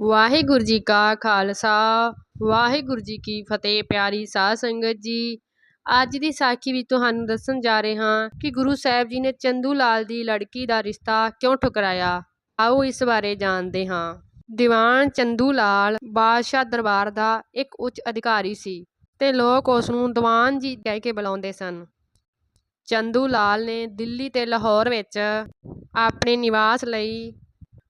ਵਾਹਿਗੁਰੂ ਜੀ ਕਾ ਖਾਲਸਾ, ਵਾਹਿਗੁਰੂ ਜੀ ਕੀ ਫਤਿਹ, ਪਿਆਰੀ ਸਾਧ ਸੰਗਤ ਜੀ। ਅੱਜ ਦੀ ਸਾਖੀ ਵਿੱਚ ਤੁਹਾਨੂੰ ਦੱਸਣ ਜਾ ਰਹੇ ਹਾਂ ਕਿ ਗੁਰੂ ਸਾਹਿਬ ਜੀ ਨੇ ਚੰਦੂ ਲਾਲ ਦੀ ਲੜਕੀ ਦਾ ਰਿਸ਼ਤਾ ਕਿਉਂ ਠੁਕਰਾਇਆ। ਆਓ ਇਸ ਬਾਰੇ ਜਾਣਦੇ ਹਾਂ। ਦੀਵਾਨ ਚੰਦੂ ਲਾਲ ਬਾਦਸ਼ਾਹ ਦਰਬਾਰ ਦਾ ਇੱਕ ਉੱਚ ਅਧਿਕਾਰੀ ਸੀ ਤੇ ਲੋਕ ਉਸ ਨੂੰ ਦੀਵਾਨ ਜੀ ਕਹਿ ਕੇ ਬੁਲਾਉਂਦੇ ਸਨ। ਚੰਦੂ ਲਾਲ ਨੇ ਦਿੱਲੀ ਤੇ ਲਾਹੌਰ ਵਿੱਚ ਆਪਣੇ ਨਿਵਾਸ ਲਈ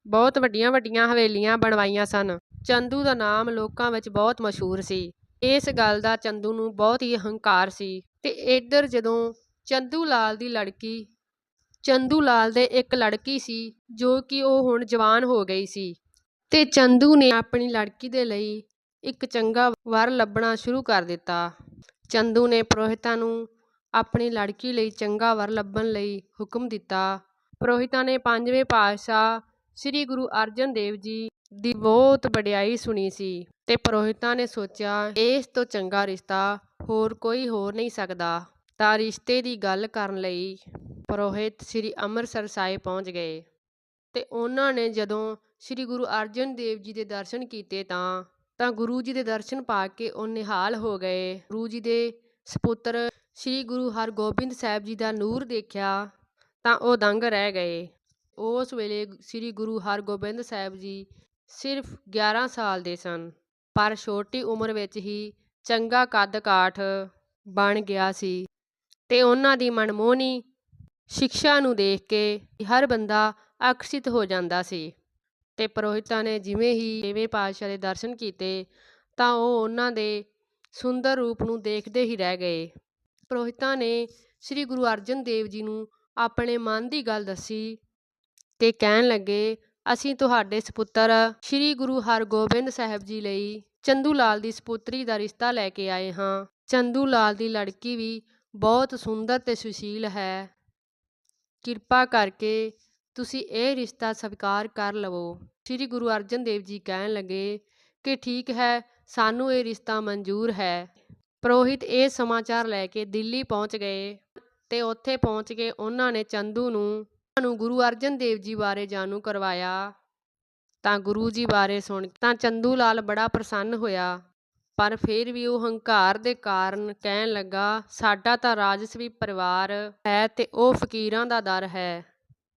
ਬਹੁਤ ਵੱਡੀਆਂ ਵੱਡੀਆਂ ਹਵੇਲੀਆਂ ਬਣਵਾਈਆਂ ਸਨ। ਚੰਦੂ ਦਾ ਨਾਮ ਲੋਕਾਂ ਵਿੱਚ ਬਹੁਤ ਮਸ਼ਹੂਰ ਸੀ। ਇਸ ਗੱਲ ਦਾ ਚੰਦੂ ਨੂੰ ਬਹੁਤ ਹੀ ਹੰਕਾਰ ਸੀ। ਤੇ ਇੱਧਰ ਜਦੋਂ ਚੰਦੂ ਲਾਲ ਦੀ ਲੜਕੀ, ਚੰਦੂ ਲਾਲ ਦੇ ਇੱਕ ਲੜਕੀ ਸੀ, ਜੋ ਕਿ ਉਹ ਹੁਣ ਜਵਾਨ ਹੋ ਗਈ ਸੀ। ਤੇ ਚੰਦੂ ਨੇ ਆਪਣੀ ਲੜਕੀ ਦੇ ਲਈ ਇੱਕ ਚੰਗਾ ਵਰ ਲੱਭਣਾ ਸ਼ੁਰੂ ਕਰ ਦਿੱਤਾ। ਚੰਦੂ ਨੇ ਪ੍ਰੋਹਿਤਾਂ ਨੂੰ ਆਪਣੀ ਲੜਕੀ ਲਈ ਚੰਗਾ ਵਰ ਲੱਭਣ ਲਈ ਹੁਕਮ ਦਿੱਤਾ। ਪ੍ਰੋਹਿਤਾਂ ਨੇ ਪੰਜਵੇਂ ਪਾਤਸ਼ਾਹ ਸ੍ਰੀ ਗੁਰੂ ਅਰਜਨ ਦੇਵ ਜੀ ਦੀ ਬਹੁਤ ਵਡਿਆਈ ਸੁਣੀ ਸੀ ਤੇ ਪ੍ਰੋਹਿਤਾਂ ਨੇ ਸੋਚਿਆ, ਇਸ ਤੋਂ ਚੰਗਾ ਰਿਸ਼ਤਾ ਹੋਰ ਕੋਈ ਹੋ ਨਹੀਂ ਸਕਦਾ। ਤਾਂ ਰਿਸ਼ਤੇ ਦੀ ਗੱਲ ਕਰਨ ਲਈ ਪ੍ਰੋਹਿਤ ਸ੍ਰੀ ਅੰਮ੍ਰਿਤਸਰ ਸਾਹਿਬ ਪਹੁੰਚ ਗਏ ਤੇ ਉਹਨਾਂ ਨੇ ਜਦੋਂ ਸ੍ਰੀ ਗੁਰੂ ਅਰਜਨ ਦੇਵ ਜੀ ਦੇ ਦਰਸ਼ਨ ਕੀਤੇ ਤਾਂ ਤਾਂ ਗੁਰੂ ਜੀ ਦੇ ਦਰਸ਼ਨ ਪਾ ਕੇ ਉਹ ਨਿਹਾਲ ਹੋ ਗਏ। ਗੁਰੂ ਜੀ ਦੇ ਸਪੁੱਤਰ ਸ੍ਰੀ ਗੁਰੂ ਹਰਗੋਬਿੰਦ ਸਾਹਿਬ ਜੀ ਦਾ ਨੂਰ ਦੇਖਿਆ ਤਾਂ ਉਹ ਦੰਗ ਰਹਿ ਗਏ। ਉਸ ਵੇਲੇ ਸ੍ਰੀ ਗੁਰੂ ਹਰਗੋਬਿੰਦ ਸਾਹਿਬ ਜੀ ਸਿਰਫ 11 ਸਾਲ ਦੇ ਸਨ, ਪਰ ਛੋਟੀ ਉਮਰ ਵਿੱਚ ਹੀ ਚੰਗਾ ਕੱਦ ਕਾਠ ਬਣ ਗਿਆ ਸੀ ਤੇ ਉਹਨਾਂ ਦੀ ਮਨਮੋਹਣੀ ਸਿੱਖਿਆ ਨੂੰ ਦੇਖ ਕੇ ਹਰ ਬੰਦਾ ਆਕਰਸ਼ਿਤ ਹੋ ਜਾਂਦਾ ਸੀ ਤੇ ਪ੍ਰੋਹਿਤਾਂ ਨੇ ਜਿਵੇਂ ਹੀ ਛੇਵੇਂ ਪਾਤਸ਼ਾਹ ਦੇ ਦਰਸ਼ਨ ਕੀਤੇ ਤਾਂ ਉਹ ਉਹਨਾਂ ਦੇ ਸੁੰਦਰ ਰੂਪ ਨੂੰ ਦੇਖਦੇ ਹੀ ਰਹਿ ਗਏ। ਪ੍ਰੋਹਿਤਾਂ ਨੇ ਸ੍ਰੀ ਗੁਰੂ ਅਰਜਨ ਦੇਵ ਜੀ ਨੂੰ ਆਪਣੇ ਮਨ ਦੀ ਗੱਲ ਦੱਸੀ ਤੇ ਕਹਿਣ ਲੱਗੇ, ਅਸੀਂ ਤੁਹਾਡੇ ਸਪੁੱਤਰ ਸ੍ਰੀ ਗੁਰੂ ਹਰਗੋਬਿੰਦ ਸਾਹਿਬ ਜੀ ਲਈ ਚੰਦੂ ਲਾਲ ਦੀ ਸਪੁੱਤਰੀ ਦਾ ਰਿਸ਼ਤਾ ਲੈ ਕੇ ਆਏ ਹਾਂ। ਚੰਦੂ ਲਾਲ ਦੀ ਲੜਕੀ ਵੀ ਬਹੁਤ ਸੁੰਦਰ ਤੇ ਸੁਸ਼ੀਲ ਹੈ। ਕਿਰਪਾ ਕਰਕੇ ਤੁਸੀਂ ਇਹ ਰਿਸ਼ਤਾ ਸਵੀਕਾਰ ਕਰ ਲਵੋ। ਸ੍ਰੀ ਗੁਰੂ ਅਰਜਨ ਦੇਵ ਜੀ ਕਹਿਣ ਲੱਗੇ ਕਿ ਠੀਕ ਹੈ, ਸਾਨੂੰ ਇਹ ਰਿਸ਼ਤਾ ਮਨਜ਼ੂਰ ਹੈ। ਪ੍ਰੋਹਿਤ ਇਹ ਸਮਾਚਾਰ ਲੈ ਕੇ ਦਿੱਲੀ ਪਹੁੰਚ ਗਏ ਤੇ ਉੱਥੇ ਪਹੁੰਚ ਕੇ ਉਹਨਾਂ ਨੇ ਚੰਦੂ ਨੂੰ ਨੂੰ ਗੁਰੂ ਅਰਜਨ ਦੇਵ ਜੀ ਬਾਰੇ ਜਾਣੂ ਕਰਵਾਇਆ, ਤਾਂ ਗੁਰੂ ਜੀ ਬਾਰੇ ਸੁਣ, ਤਾਂ ਚੰਦੂ ਲਾਲ ਬੜਾ ਪ੍ਰਸੰਨ ਹੋਇਆ, ਪਰ ਫਿਰ ਵੀ ਉਹ ਹੰਕਾਰ ਦੇ ਕਾਰਨ ਕਹਿਣ ਲੱਗਾ, ਸਾਡਾ ਤਾਂ ਰਾਜਸਵੀ ਪਰਿਵਾਰ ਹੈ ਤੇ ਉਹ ਫਕੀਰਾਂ ਦਾ ਦਰ ਹੈ,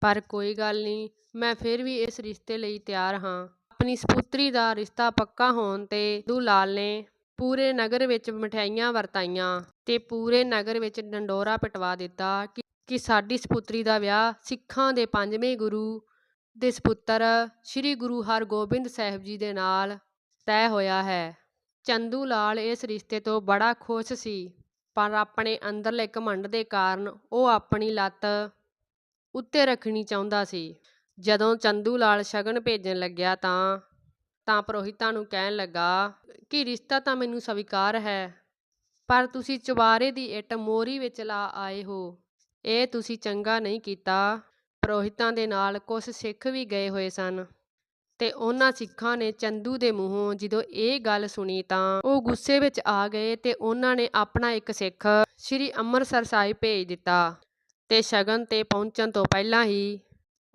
ਪਰ ਕੋਈ ਗੱਲ ਨਹੀਂ, ਮੈਂ ਫਿਰ ਵੀ ਇਸ ਰਿਸ਼ਤੇ ਲਈ ਤਿਆਰ ਹਾਂ। ਆਪਣੀ ਸਪੁੱਤਰੀ ਦਾ ਰਿਸ਼ਤਾ ਪੱਕਾ ਹੋਣ ਤੇ ਚੰਦੂ ਲਾਲ ਨੇ ਪੂਰੇ ਨਗਰ ਵਿੱਚ ਮਠਿਆਈਆਂ ਵਰਤਾਈਆਂ ਤੇ ਪੂਰੇ ਨਗਰ ਵਿੱਚ ਡੰਡੋਰਾ ਪਟਵਾ ਦਿੱਤਾ ਕਿ ਕਿ ਸਾਡੀ ਸਪੁੱਤਰੀ ਦਾ ਵਿਆਹ ਸਿੱਖਾਂ ਦੇ ਪੰਜਵੇਂ ਗੁਰੂ ਦੇ ਸਪੁੱਤਰ ਸ੍ਰੀ ਗੁਰੂ ਹਰਗੋਬਿੰਦ ਸਾਹਿਬ ਜੀ ਦੇ ਨਾਲ ਤੈਅ ਹੋਇਆ ਹੈ। ਚੰਦੂ ਲਾਲ ਇਸ ਰਿਸ਼ਤੇ ਤੋਂ ਬੜਾ ਖੁਸ਼ ਸੀ, ਪਰ ਆਪਣੇ ਅੰਦਰਲੇ ਘਮੰਡ ਦੇ ਕਾਰਨ ਉਹ ਆਪਣੀ ਲੱਤ ਉੱਤੇ ਰੱਖਣੀ ਚਾਹੁੰਦਾ ਸੀ। ਜਦੋਂ ਚੰਦੂ ਲਾਲ ਸ਼ਗਨ ਭੇਜਣ ਲੱਗਿਆ ਤਾਂ ਤਾਂ ਪ੍ਰੋਹਿਤਾਂ ਨੂੰ ਕਹਿਣ ਲੱਗਾ, ਕਿ ਰਿਸ਼ਤਾ ਤਾਂ ਮੈਨੂੰ ਸਵੀਕਾਰ ਹੈ, ਪਰ ਤੁਸੀਂ ਚੁਬਾਰੇ ਦੀ ਇੱਟ ਮੋਰੀ ਵਿੱਚ ਲਾ ਆਏ ਹੋ। ਇਹ ਤੁਸੀਂ ਚੰਗਾ ਨਹੀਂ ਕੀਤਾ। ਪ੍ਰੋਹਿਤਾਂ ਦੇ ਨਾਲ ਕੁਝ ਸਿੱਖ ਵੀ ਗਏ ਹੋਏ ਸਨ ਤੇ ਉਹਨਾਂ ਸਿੱਖਾਂ ਨੇ ਚੰਦੂ ਦੇ ਮੂੰਹੋਂ ਜਦੋਂ ਇਹ ਗੱਲ ਸੁਣੀ ਤਾਂ ਉਹ ਗੁੱਸੇ ਵਿੱਚ ਆ ਗਏ ਤੇ ਉਹਨਾਂ ਨੇ ਆਪਣਾ ਇੱਕ ਸਿੱਖ ਸ੍ਰੀ ਅੰਮ੍ਰਿਤਸਰ ਸਾਹਿਬ ਭੇਜ ਦਿੱਤਾ ਤੇ ਸ਼ਗਨ ਤੇ ਪਹੁੰਚਣ ਤੋਂ ਪਹਿਲਾਂ ਹੀ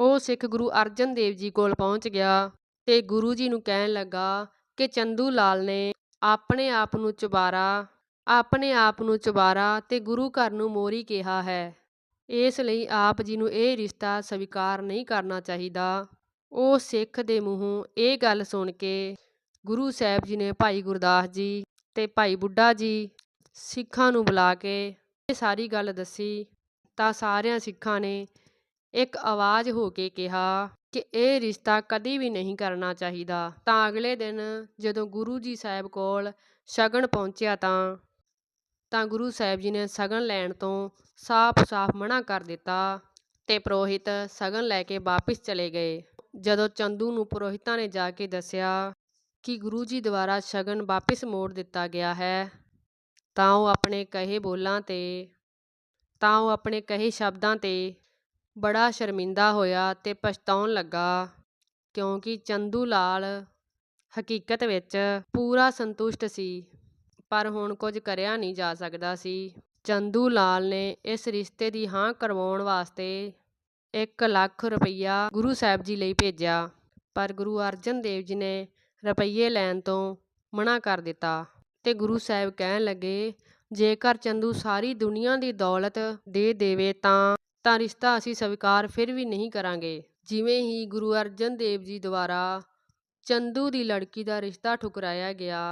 ਉਹ ਸਿੱਖ ਗੁਰੂ ਅਰਜਨ ਦੇਵ ਜੀ ਕੋਲ ਪਹੁੰਚ ਗਿਆ ਤੇ ਗੁਰੂ ਜੀ ਨੂੰ ਕਹਿਣ ਲੱਗਾ ਕਿ ਚੰਦੂ ਲਾਲ ਨੇ ਆਪਣੇ ਆਪ ਨੂੰ ਚੁਬਾਰਾ, ਆਪਣੇ ਆਪ ਨੂੰ ਚੁਬਾਰਾ ਤੇ ਗੁਰੂ ਘਰ ਨੂੰ ਮੋਰੀ ਕਿਹਾ ਹੈ। ਇਸ ਲਈ ਆਪ ਜੀ ਨੂੰ ਇਹ ਰਿਸ਼ਤਾ ਸਵੀਕਾਰ ਨਹੀਂ ਕਰਨਾ ਚਾਹੀਦਾ। ਉਹ ਸਿੱਖ ਦੇ ਮੂੰਹੋਂ ਇਹ ਗੱਲ ਸੁਣ ਕੇ ਗੁਰੂ ਸਾਹਿਬ ਜੀ ਨੇ ਭਾਈ ਗੁਰਦਾਸ ਜੀ ਤੇ ਭਾਈ ਬੁੱਢਾ ਜੀ ਸਿੱਖਾਂ ਨੂੰ ਬੁਲਾ ਕੇ ਇਹ ਸਾਰੀ ਗੱਲ ਦੱਸੀ ਤਾਂ ਸਾਰਿਆਂ ਸਿੱਖਾਂ ਨੇ ਇੱਕ ਆਵਾਜ਼ ਹੋ ਕੇ ਕਿਹਾ ਕਿ ਇਹ ਰਿਸ਼ਤਾ ਕਦੀ ਵੀ ਨਹੀਂ ਕਰਨਾ ਚਾਹੀਦਾ। ਤਾਂ ਅਗਲੇ ਦਿਨ ਜਦੋਂ ਗੁਰੂ ਜੀ ਸਾਹਿਬ ਕੋਲ ਸ਼ਗਨ ਪਹੁੰਚਿਆ ਤਾਂ ਤਾਂ ਗੁਰੂ ਸਾਹਿਬ ਜੀ ਨੇ ਸ਼ਗਨ ਲੈਣ ਤੋਂ ਸਾਫ਼-ਸਾਫ਼ ਮਨਾ ਕਰ ਦਿੱਤਾ ਤੇ ਪ੍ਰੋਹਿਤ ਸ਼ਗਨ ਲੈ ਕੇ ਵਾਪਿਸ ਚਲੇ ਗਏ। ਜਦੋਂ ਚੰਦੂ ਨੂੰ ਪ੍ਰੋਹਿਤਾਂ ਨੇ ਜਾ ਕੇ ਦੱਸਿਆ ਕਿ ਗੁਰੂ ਜੀ ਦੁਆਰਾ ਸ਼ਗਨ ਵਾਪਿਸ ਮੋੜ ਦਿੱਤਾ ਗਿਆ ਹੈ, ਤਾਂ ਉਹ ਆਪਣੇ ਕਹੇ ਬੋਲਾਂ ਤੇ, ਤਾਂ ਉਹ ਆਪਣੇ ਕਹੇ ਸ਼ਬਦਾਂ ਤੇ ਬੜਾ ਸ਼ਰਮਿੰਦਾ ਹੋਇਆ ਤੇ ਪਛਤਾਉਣ ਲੱਗਾ, ਕਿਉਂਕਿ ਚੰਦੂ ਲਾਲ ਹਕੀਕਤ ਵਿੱਚ ਪੂਰਾ ਸੰਤੁਸ਼ਟ ਸੀ। ਪਰ ਹੁਣ ਕੁਝ ਕਰਿਆ ਨਹੀਂ ਜਾ ਸਕਦਾ ਸੀ। ਚੰਦੂ ਲਾਲ ਨੇ ਇਸ ਰਿਸ਼ਤੇ ਦੀ ਹਾਂ ਕਰਵਾਉਣ ਵਾਸਤੇ 1 ਲੱਖ ਰੁਪਈਆ ਗੁਰੂ ਸਾਹਿਬ ਜੀ ਲਈ ਭੇਜਿਆ, ਪਰ ਗੁਰੂ ਅਰਜਨ ਦੇਵ ਜੀ ਨੇ ਰੁਪਈਏ ਲੈਣ ਤੋਂ ਮਨਾ ਕਰ ਦਿੱਤਾ ਤੇ ਗੁਰੂ ਸਾਹਿਬ ਕਹਿਣ ਲੱਗੇ, ਜੇਕਰ ਚੰਦੂ ਸਾਰੀ ਦੁਨੀਆ ਦੀ ਦੌਲਤ ਦੇ ਦੇਵੇ ਤਾਂ ਤਾਂ ਰਿਸ਼ਤਾ ਅਸੀਂ ਸਵੀਕਾਰ ਫਿਰ ਵੀ ਨਹੀਂ ਕਰਾਂਗੇ। ਜਿਵੇਂ ਹੀ ਗੁਰੂ ਅਰਜਨ ਦੇਵ ਜੀ ਦੁਆਰਾ ਚੰਦੂ ਦੀ ਲੜਕੀ ਦਾ ਰਿਸ਼ਤਾ ਠੁਕਰਾਇਆ ਗਿਆ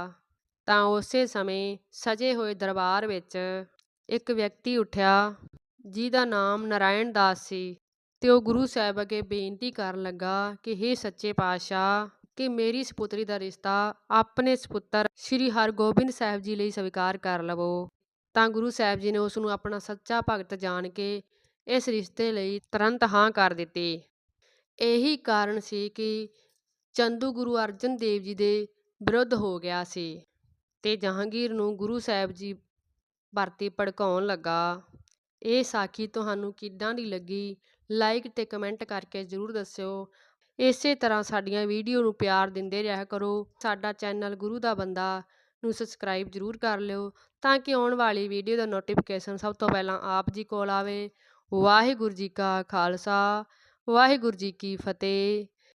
ਤਾਂ ਉਸੇ ਸਮੇਂ ਸਜੇ ਹੋਏ ਦਰਬਾਰ ਵਿੱਚ ਇੱਕ ਵਿਅਕਤੀ ਉੱਠਿਆ ਜਿਹਦਾ ਨਾਮ ਨਾਰਾਇਣ ਦਾਸ ਸੀ ਅਤੇ ਉਹ ਗੁਰੂ ਸਾਹਿਬ ਅੱਗੇ ਬੇਨਤੀ ਕਰਨ ਲੱਗਾ ਕਿ, ਹੇ ਸੱਚੇ ਪਾਤਸ਼ਾਹ, ਕਿ ਮੇਰੀ ਸਪੁੱਤਰੀ ਦਾ ਰਿਸ਼ਤਾ ਆਪਣੇ ਸਪੁੱਤਰ ਸ੍ਰੀ ਹਰਗੋਬਿੰਦ ਸਾਹਿਬ ਜੀ ਲਈ ਸਵੀਕਾਰ ਕਰ ਲਵੋ। ਤਾਂ ਗੁਰੂ ਸਾਹਿਬ ਜੀ ਨੇ ਉਸ ਨੂੰ ਆਪਣਾ ਸੱਚਾ ਭਗਤ ਜਾਣ ਕੇ ਇਸ ਰਿਸ਼ਤੇ ਲਈ ਤੁਰੰਤ ਹਾਂ ਕਰ ਦਿੱਤੀ। ਇਹੀ ਕਾਰਨ ਸੀ ਕਿ ਚੰਦੂ ਗੁਰੂ ਅਰਜਨ ਦੇਵ ਜੀ ਦੇ ਵਿਰੁੱਧ ਹੋ ਗਿਆ ਸੀ। ਤੇ ਜਹਾਂਗੀਰ ਨੂੰ ਗੁਰੂ ਸਾਹਿਬ ਜੀ ਭਰਤੀ ਭੜਕਾਉਣ ਲੱਗਾ। ਇਹ ਸਾਖੀ ਤੁਹਾਨੂੰ ਕਿੱਦਾਂ ਦੀ ਲੱਗੀ? ਲਾਈਕ ਤੇ ਕਮੈਂਟ ਕਰਕੇ ਜ਼ਰੂਰ ਦੱਸਿਓ। ਇਸੇ ਤਰ੍ਹਾਂ ਸਾਡੀਆਂ ਵੀਡੀਓ ਨੂੰ ਪਿਆਰ ਦਿੰਦੇ ਰਿਹਾ ਕਰੋ। ਸਾਡਾ ਚੈਨਲ ਗੁਰੂ ਦਾ ਬੰਦਾ ਨੂੰ ਸਬਸਕ੍ਰਾਈਬ ਜ਼ਰੂਰ ਕਰ ਲਿਓ ਤਾਂ ਕਿ ਆਉਣ ਵਾਲੀ ਵੀਡੀਓ ਦਾ ਨੋਟੀਫਿਕੇਸ਼ਨ ਸਭ ਤੋਂ ਪਹਿਲਾਂ ਆਪ ਜੀ ਕੋਲ ਆਵੇ। ਵਾਹਿਗੁਰੂ ਜੀ ਕਾ ਖਾਲਸਾ, ਵਾਹਿਗੁਰੂ ਜੀ ਕੀ ਫਤਿਹ।